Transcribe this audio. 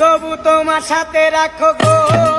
তবু তোমার সাথে রাখো গো।